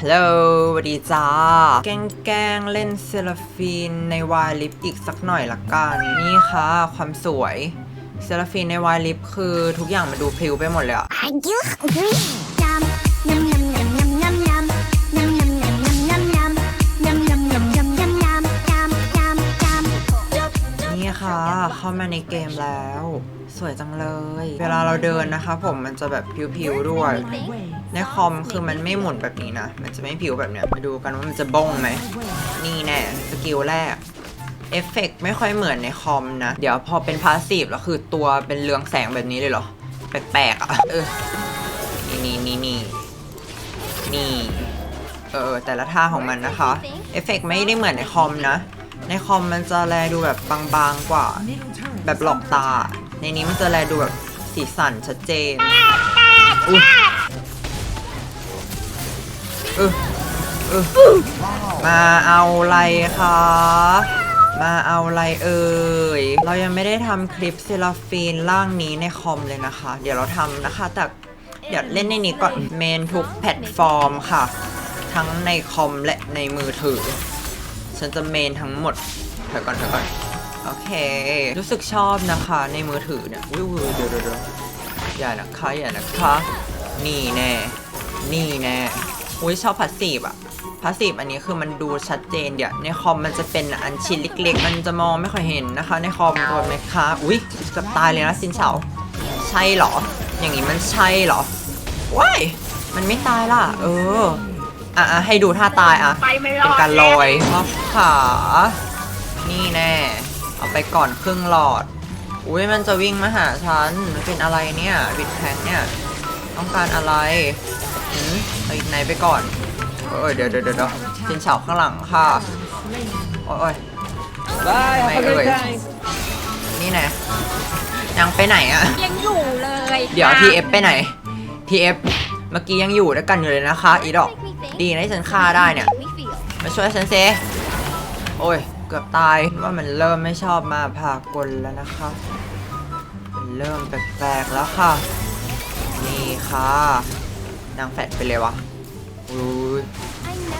ฮัลโหลสวัสดีจ้า แกงแกงเล่นเซลฟีนในวายลิปอีกสักหน่อยละกันนี่ค่ะ ความสวยเซลฟีนในวายลิปคือทุกอย่างมันดูพลิ้วไปหมดเลยอะ ค่ะเข้ามาในเกมแล้ว สวยจังเลย เวลาเราเดินนะคะ ผมมันจะแบบพิ้วๆด้วย ในคอมคือมันไม่หมุนแบบนี้นะ มันจะไม่ผิวแบบเนี้ยมาดูกันว่ามันจะบ้งไหม นี่แน่สกิลแรกเอฟเฟกต์ไม่ค่อยเหมือนในคอมนะ เดี๋ยวพอเป็นพาสซีฟแล้วคือตัวเป็นเรืองแสงแบบนี้เลยเหรอ แปลกๆอะ เออ นี่นี่นี่นี่นี่เออ แต่ละท่าของมันนะคะ เอฟเฟกต์ไม่ได้เหมือนในคอมนะ ในคอมมันจะแลดูแบบบางๆกว่า แบบหลอกตา ในนี้มันจะแลดูแบบสีสันชัดเจนอุ้ยเออเออมาเอาอะไรคะมาเอาอะไรเอ่ย เรายังไม่ได้ทำคลิปเซราฟีนร่างนี้ในคอมเลยนะคะ เดี๋ยวเราทำนะคะ แต่เดี๋ยวเล่นในนี้ก่อนเมนทุกแพลตฟอร์มค่ะ ทั้งในคอมและในมือถือ ฉันจะเมนทั้งหมดเถอะก่อนเถอะก่อน โอเค รู้สึกชอบนะคะในมือถือเนี่ยอุ้ยๆเดี๋ยวเดี๋ยวอย่านะคะอย่านะคะ นี่แน่ นี่แน่ อุ้ยชอบพาสซีฟอะพาสซีฟอันนี้คือมันดูชัดเจนเดี๋ยวในคอมมันจะเป็นอันชิ้นเล็กๆ มันจะมองไม่ค่อยเห็นนะคะ ในคอมตัวไหมคะอุ้ยเกือบตายเลยนะซินเฉาใช่เหรอ อย่างนี้มันใช่เหรอว้ายมันไม่ตายล่ะ เออ อะอะให้ดูท่าตายอะ ไปไม่รอดเป็นการลอยมอบขา นี่แน่ เอาไปก่อนครึ่งหลอด อุ้ยมันจะวิ่งมาหาฉัน มันเป็นอะไรเนี่ยบิดแทงเนี่ย ต้องการอะไรหืมเอาอีกไหนไปก่อนเอ้ยเดี๋ยวเดี๋ยวเดี๋ยวจินเฉาข้างหลังค่ะโอ้ย Bye, have a Mày good ơi. time. นี่แน่ยังไปไหนอะยังอยู่เลย เดี๋ยวทีเอฟไปไหนทีเอฟเมื่อกี้ยังอยู่ด้วยกันอยู่เลยนะคะอีดอก ดีนะที่ฉันฆ่าได้เนี่ย มาช่วยฉันเซโอ้ย เกือบตายว่ามันเริ่มไม่ชอบมาพากลแล้วนะคะ มันเริ่มแปลกๆแล้วค่ะ นี่ค่ะ นางแฟดไปเลยวะอุ้ย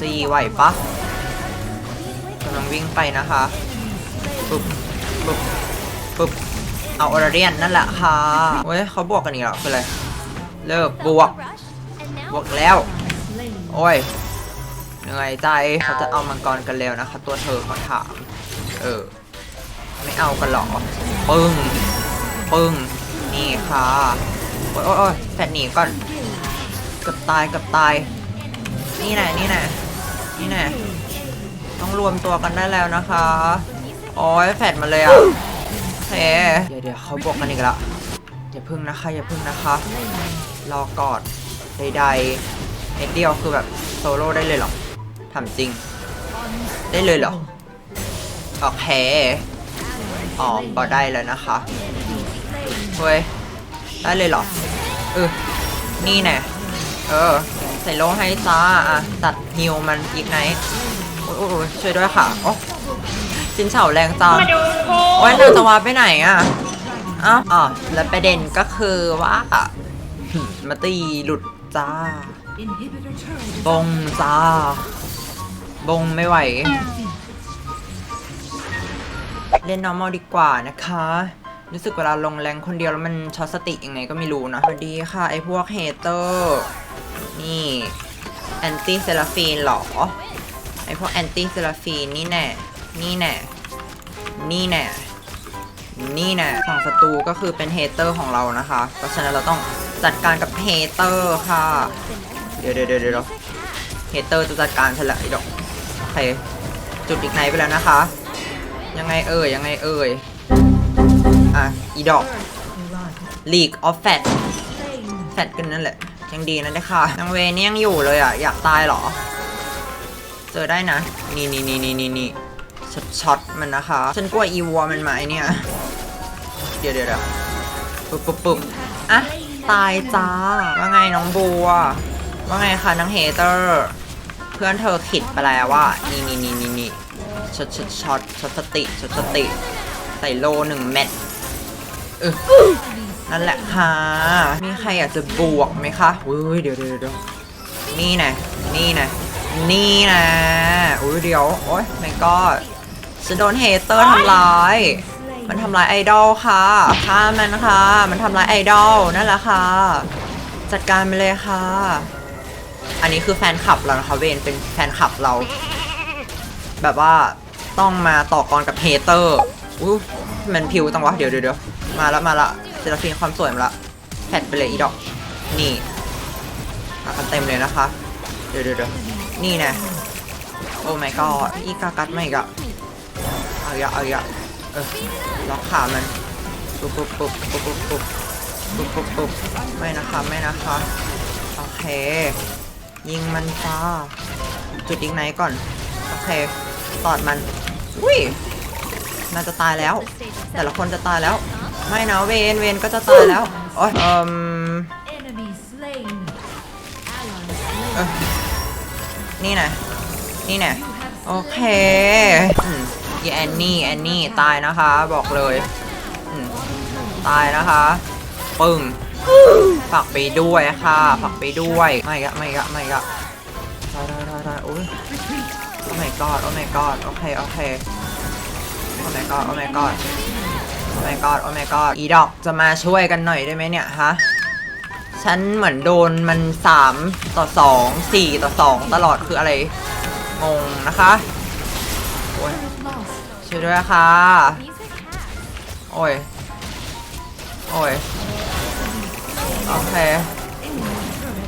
ตีไหวปะกำลังวิ่งไปนะคะปุ๊บปุ๊บปุ๊บเอาออร์เรียนนั่นแหละค่ะเว้ยเขาบวกกันอีกแล้วคืออะไรเลิกบวก บวกแล้ว โอ้ยเหนื่อยใจเขาจะเอามังกรกันแล้วนะคะตัวเธอขอถาม เออ ไม่เอากันหรอปึ้งปึ้งนี่ค่ะ โอ้ยโอ้ยแฟดหนีก่อนเกือบตายเกือบตาย นี่แน่นี่แน่นี่แน่ต้องรวมตัวกันได้แล้วนะคะโอ้ยแฟดมาเลยอะเฮ้เดี๋ยวเดี๋ยวเขาบวกกันอีกและอย่าพึ่งนะคะอย่าพึ่งนะคะ รอกอน ใดๆเอ็ดเดียวคือแบบโซโล่ได้เลยเหรอทำจริง ได้เลยเหรอโอเคอ๋อพอได้แล้วนะคะเฮ้ยได้เลยเหรอเออนี่แน่เออ ใส่โลให้จ้าอะตัดฮิวมันอีกไหนโอ้ยโอ้ยโอ้ยช่วยด้วยค่ะโอ้จินเฉาแรงจังมาดูกูโอ้ยเธอจะวาไปไหนอะอ้าวอ๋อแล้วประเด็นก็คือว่ามาตีหลุด จ้าบงจ้าบงไม่ไหว เล่น normal ดีกว่านะคะ รู้สึกเวลาลงแรงคนเดียวแล้วมันช็อตสติยังไงก็ไม่รู้นะสวัสดีค่ะ ไอพวกเฮเตอร์ นี่แอนตี้เซราฟีนหรอ ไอพวกแอนตี้เซราฟีนนี่แน่ นี่แน่ นี่แน่ นี่แน่ฝั่งศัตรูก็คือเป็นเฮเตอร์ของเรานะคะ เพราะฉะนั้นเราต้อง จัดการกับเฮเตอร์ค่ะเดี๋ยวเดี๋ยวเดี๋ยวเดี๋ยวเฮเตอร์จะจัดการฉันละไอ้ดอกโอเคจุดอีกไหนไปแล้วนะคะ ยังไงเอ่ยยังไงเอ่ยอะอีดอก League of Fat แฟตกันนั่นแหละ ยังดีนะเด้ค่ะยังเวนี่ยังอยู่เลยอะ อยากตายเหรอ เจอได้นะ นี่นี่นี่นี่นี่นี่ช็อตช็อตมันนะคะ ฉันกลัวอีวัวมันมาไอเนี่ยเดี๋ยวเดี๋ยวเดี๋ยวปุ๊บปุ๊บปุ๊บอะ ตายจ้า ว่าไงน้องบัว ว่าไงคะน้องเฮเตอร์ เพื่อนเธอขิดไปแล้วว่า นี่นี่นี่นี่นี่ช็อตช็อตช็อตช็อตสติช็อตสติ ใส่โลหนึ่งเม็ดเออนั่นแหละค่ะ มีใครอยากจะบวกไหมคะเฮ้ยเดี๋ยวเดี๋ยวเดี๋ยวนี่ไงนี่นะนี่นะอุ้ยเดี๋ยว โอ๊ยไม่ก็จะโดนเฮเตอร์ทำร้าย มันทำร้ายไอดอลค่ะฆ่ามันค่ะ มันทำร้ายไอดอลนั่นแหละค่ะ จัดการไปเลยค่ะ อันนี้คือแฟนคลับเรานะคะเวนเป็นแฟนคลับเรา แบบว่าต้องมาต่อกรกับเฮเตอร์อู้มันผิวตังวะเดี๋ยวเดี๋ยวมาแล้วมาละเซราฟีนความสวยมาละแพทไปเลยอีดอก นี่มากันเต็มเลยนะคะ เดี๋ยวเดี๋ยวนี่นะโอ้ my god อีกากัดไม่กะเอาอีกอะเอาอีกอะ เออล็อกขามันปุ๊บปุ๊บปุ๊บปุ๊บปุ๊บปุ๊บปุ๊บปุ๊บปุ๊บไม่นะคะไม่นะคะโอเค ยิงมันจ้าจุดยิงไหนก่อน โอเคตอดมันอุ้ยน่าจะตายแล้ว แต่ละคนจะตายแล้ว ไม่นะเวนเวนก็จะตายแล้วโอ้ยเอ่ม Enemy slain. Ally เอ้ยนี่นะนี่นะโอเค อืมยแอนนี่แอนนี่ตายนะคะ บอกเลยตายนะคะ ปึ้งฝากไปด้วยค่ะฝากไปด้วย ไม่กะไม่กะไม่กะได้ได้ได้ได้โอ้ยโอ้ my god โอ้ my god โอเคโอเคโอ้ my god โอ้ my god โอ้ my god โอ้ my god อีดอกจะมาช่วยกันหน่อยได้ไหมเนี่ยฮะฉันเหมือนโดนมัน 3 ต่อ 2 4 ต่อ 2 ตลอดคืออะไร งงนะคะ ช่วยด้วยค่ะ โอ้ย โอ้ย โอเค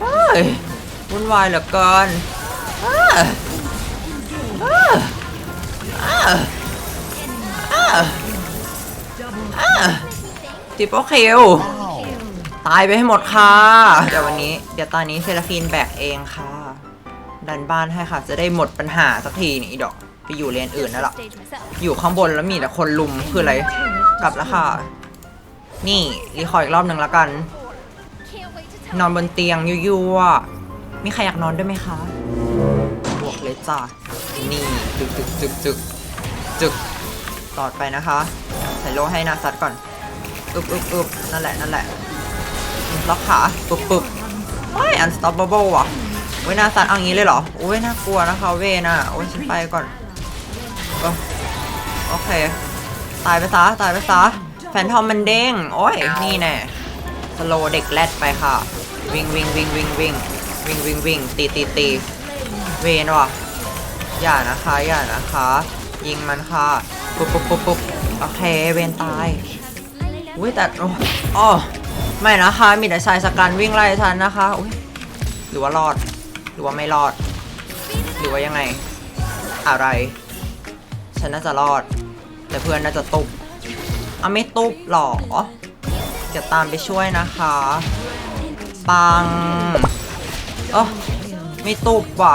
เฮ้ยวุ่นวายเหลือเกินอ้าอ้าอ้าอ้าอ้าทิปโปคิวตายไปให้หมดค่ะ เดี๋ยววันนี้ เดี๋ยวตอนนี้เซราฟีนแบกเองค่ะ ดันบ้านให้ค่ะ จะได้หมดปัญหาสักทีนี่ดอก ไปอยู่เรียนอื่นนั่นแหละอยู่ข้างบนแล้วมีแต่คนลุมคืออะไรกลับแล้วค่ะ นี่รีคอร์ดอีกรอบหนึ่งแล้วกัน นอนบนเตียงยั่วๆมีใครอยากนอนด้วยไหมคะบวกเลยจ้ะนี่จึกจึกจึกจึกจึกตอดไปนะคะ ใส่โลให้นาซัดก่อนอึบอึบอึบนั่นแหละนั่นแหละล็อกขาปึ๊บปึ๊บโอ้ย unstoppable ว่ะเว้ยนาซัดเอางี้เลยเหรอโอ้ยน่ากลัวนะคะเวน่ะโอ้ยฉันไปก่อน เออโอเค ตายไปซะตายไปซะแฟนทอมมันเด้ง โอ้ย นี่แน่สโลเด็กแรดไปค่ะ วิ่งวิ่งวิ่งวิ่งวิ่งวิ่งวิ่งวิ่งตีตีตีเวนว่ะอย่านะคะอย่านะคะ ยิงมันค่ะ ปุ๊บปุ๊บปุ๊บปุ๊บโอเค เวนตายอุ้ยแต่โอ้อ้อไม่นะคะ มีแต่ชายสกันวิ่งไล่ฉันนะคะอุ้ยหรือว่ารอด หรือว่าไม่รอด หรือว่ายังไง อะไร ฉันน่าจะรอด แต่เพื่อนน่าจะตุบเอาไม่ตุบหรอเดี๋ยวตามไปช่วยนะคะ ปังเออไม่ตุบว่ะ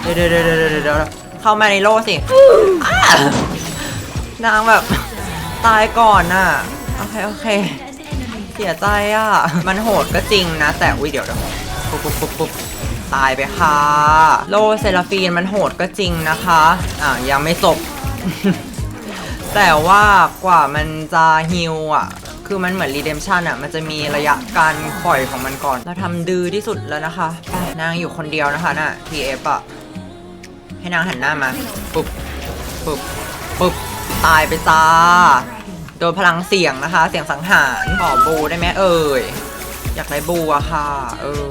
เดี๋ยวเดี๋ยวเดี๋ยวเดี๋ยวเดี๋ยวเข้ามาในโลสินางแบบตายก่อนน่ะ โอเค โอเค เสียใจอะ มันโหดก็จริงนะ แต่อุ้ยเดี๋ยวเดี๋ยวปุ๊บปุ๊บปุ๊บปุ๊บตายไปค่ะ โลเซราฟีนมันโหดก็จริงนะคะ อ่ายังไม่จบ แต่ว่ากว่ามันจะฮิลอะ คือมันเหมือนรีเดมชันอะ มันจะมีระยะการปล่อยของมันก่อน เราทำดื้อที่สุดแล้วนะคะไปนางอยู่คนเดียวนะคะน่ะ TF อะ ให้นางหันหน้ามา ปุ๊บ ปุ๊บ ปุ๊บ ตายไปจ้า โดนพลังเสียงนะคะ เสียงสังหารขอบูได้ไหมเอ่ย อยากได้บูอะค่ะ เออ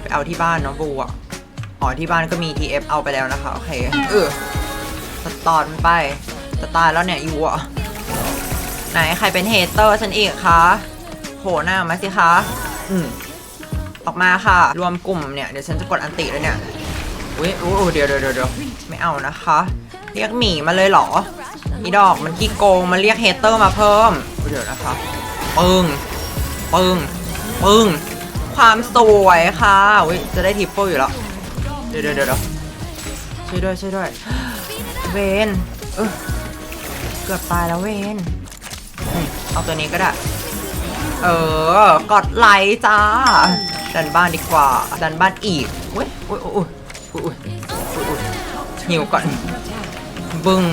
ไปเอาที่บ้านเนาะบูอะอ๋อที่บ้านก็มี TF เอาไปแล้วนะคะ โอเค เออ สตอนไปจะตายแล้วเนี่ยอยู่อะไหนใครเป็นเฮเตอร์ฉันอีกคะโผล่หน้ามาสิคะอืมออกมาค่ะ รวมกลุ่มเนี่ย เดี๋ยวฉันจะกดอันติแล้วเนี่ยอุ้ยอู้อู้เดี๋ยวเดี๋ยวเดี๋ยวเดี๋ยวไม่เอานะคะ เรียกหมีมาเลยเหรออีดอกมันขี้โกงมันเรียกเฮเตอร์มาเพิ่มเดี๋ยวนะคะปึ้งปึ้งปึ้งความสวยค่ะอุ้ยจะได้ทิปเปิลอยู่แล้วเดี๋ยวเดี๋ยวเดี๋ยวช่วยด้วยช่วยด้วย เวนเออเกือบตายแล้วเวนเอาตัวนี้ก็ได้ เออกดไหลจ้า ดันบ้านดีกว่า ดันบ้านอีกอุ้ยอุ้ยอุ้ยอุ้ยอุ้ยอุ้ยหิวก่อน บึ้ง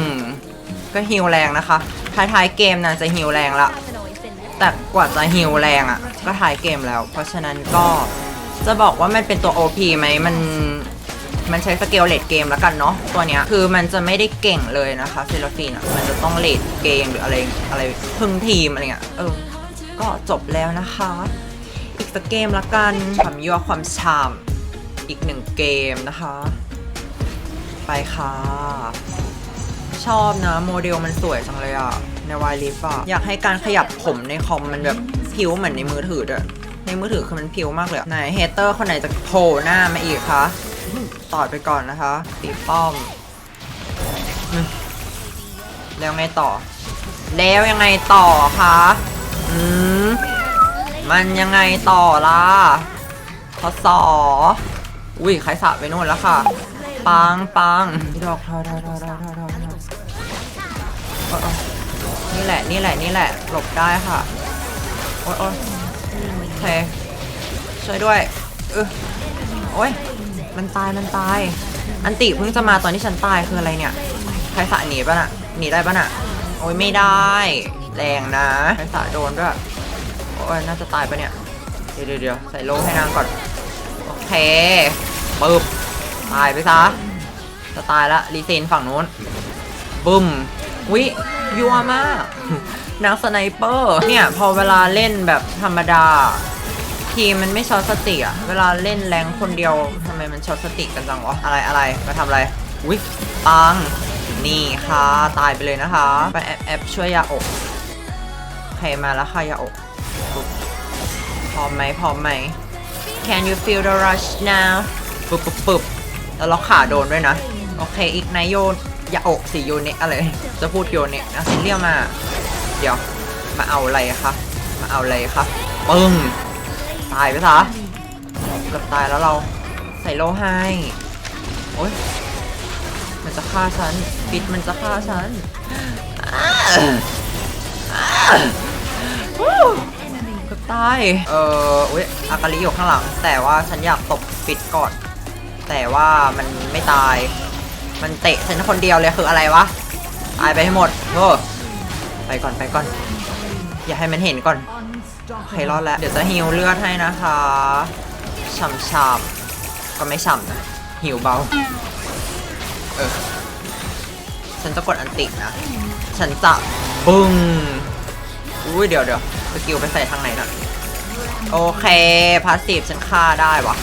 ก็ฮิวแรงนะคะ ท้ายๆเกมน่ะจะฮิวแรงละ แต่กว่าจะฮิวแรงอะ่ะ ก็ท้ายเกมแล้ว เพราะฉะนั้นก็จะบอกว่ามันเป็นตัว OP ไหมมัน มันใช้สเกลเลดเกมแล้วกันเนาะตัวเนี้ยคือมันจะไม่ได้เก่งเลยนะคะเซราฟีนอะมันจะต้องเลดเกมหรืออะไรอะไรพึ่งทีมอะไรเงี้ยเออก็จบแล้วนะคะ อีกสักเกมละกันความยั่วความชามอีกหนึ่งเกมนะคะ ไปค่ะ ชอบนะ โมเดลมันสวยจังเลยอะในวายลิฟอะอยากให้การขยับผมในคอมมันแบบพิวเหมือนในมือถือด้วยในมือถือคือมันพิวมากเลยไหนเฮเตอร์คนไหนจะโผล่หน้ามาอีกคะ ตอดไปก่อนนะคะตีป้อม แล้วไงต่อ แล้วยังไงต่อคะอืมมันยังไงต่อล่ะทศอุ้ยใครสะไปโน่นแล้วค่ะ ปังปังดอกทอทอทอทอทอทอนี่แหละ นี่แหละ นี่แหละ หลบได้ค่ะ โอ๊ยโอ๊ยโอเคช่วยด้วยเออโอ๊ย มันตายมันตาย อันติเพิ่งจะมาตอนที่ฉันตายคืออะไรเนี่ยใคสะหนีป่ะน่ะหนีได้ป่ะน่ะ โอ้ยไม่ได้ แรงนะใคสะโดนด้วยโอ้ยน่าจะตายปะเนี่ย เดี๋ยวเดี๋ยวใส่โลให้นางก่อน โอเคปึ๊บตายไปซะจะตายละรีเซนฝั่งนู้นบึ้มวิยัวมากนักสไนเปอร์เนี่ยพอเวลาเล่นแบบธรรมดา ทีมมันไม่ช็อตสติอะเวลาเล่นแรงคนเดียว มมันช็อตสติกันจังวะอะไรอะไรมาทำอะไรวิปังนี่ค่ะตายไปเลยนะคะ ไปแอบแอบช่วยยาอกใครมาแล้วค่ะยาอกปุ๊บพร้อมไหมพร้อมไหม Can you feel the rush now ปึ๊บปึ๊บปึ๊บแล้วล็อกขาโดนด้วยนะ โอเค อีกนายโยนยาอกสิโยเนะอะไร จะพูดโยเนะนะเรียมา เดี๋ยว มาเอาอะไรคะมาเอาอะไรคะปึ้งตายไปซะเกือบตายแล้วเรา ใส่โลให้ โอ๊ย มันจะฆ่าฉัน ปิดมันจะฆ่าฉันอ้าอ้าวู้เกือตาย เอออุ้ยอากาลิอยู่ข้างหลัง แต่ว่าฉันอยากตบปิดก่อน แต่ว่ามันไม่ตาย มันเตะฉันคนเดียวเลยคืออะไรวะ ตายไปให้หมดโอ้ไปก่อนไปก่อน อย่าให้มันเห็นก่อนโอเครอดแล้ว เดี๋ยวจะฮิวเลือดให้นะคะช่ำๆ ก็ไม่ช่ำนะหิวเบา เออ ฉันจะกดอันตินะ ฉันจะบึ้งอุ้ยเดี๋ยวเดี๋ยวสกิลไปใส่ทางไหนน่ะโอเค พาสซีฟฉันฆ่าได้วะ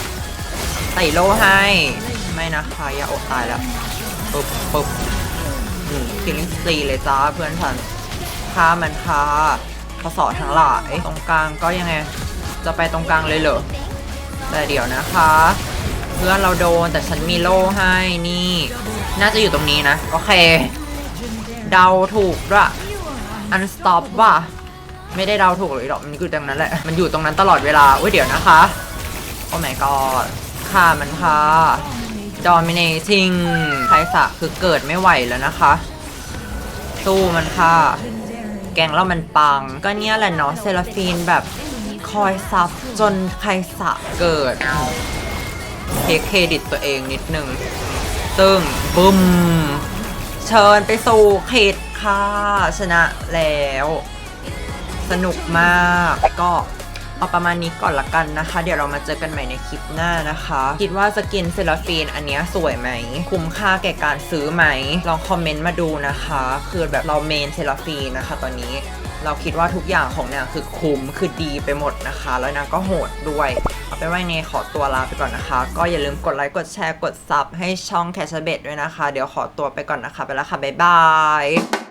ใส่โลให้ ไม่นะคะอย่าอดตายแล้วปุ๊บปุ๊บอืมคิลลิ่งซีเลยจ้าเพื่อนฉันฆ่ามันค่ะพอสอทั้งหลายตรงกลางก็ยังไง จะไปตรงกลางเลยเหรอแต่เดี๋ยวนะคะ เพื่อนเราโดนแต่ฉันมีโล่ให้นี่ น่าจะอยู่ตรงนี้นะ โอเค เดาถูกด้วยอันสต็อปว่ะไม่ได้เดาถูกเลยหรอกมันคือตรงนั้นแหละ มันอยู่ตรงนั้นตลอดเวลาอุ้ยเดี๋ยวนะคะ โอ้ my god ฆ่ามันค่ะ dominating ไคสะคือเกิดไม่ไหวแล้วนะคะ สู้มันค่ะ แกงแล้วมันปัง ก็เนี่ยแหละเนาะเซราฟีนแบบคอยซับจนไคสะเกิด เทคเครดิตตัวเองนิดนึงตึ้งบึ้ม เชิญไปสู่เขตค่ะ ชนะแล้ว สนุกมากก็เอาประมาณนี้ก่อนละกันนะคะ เดี๋ยวเรามาเจอกันใหม่ในคลิปหน้านะคะ คิดว่าสกินเซราฟีนอันนี้สวยไหม คุ้มค่าแก่การซื้อไหม ลองคอมเมนต์มาดูนะคะ คือแบบเราเมนเซราฟีนนะคะตอนนี้ เราคิดว่าทุกอย่างของนางคือคุ้มคือดีไปหมดนะคะ แล้วนางก็โหดด้วย เอาไปไว้ในขอตัวลาไปก่อนนะคะ ก็อย่าลืมกดไลค์กดแชร์กดซับให้ช่องแคชเบดด้วยนะคะ เดี๋ยวขอตัวไปก่อนนะคะ ไปแล้วค่ะ บ๊ายบาย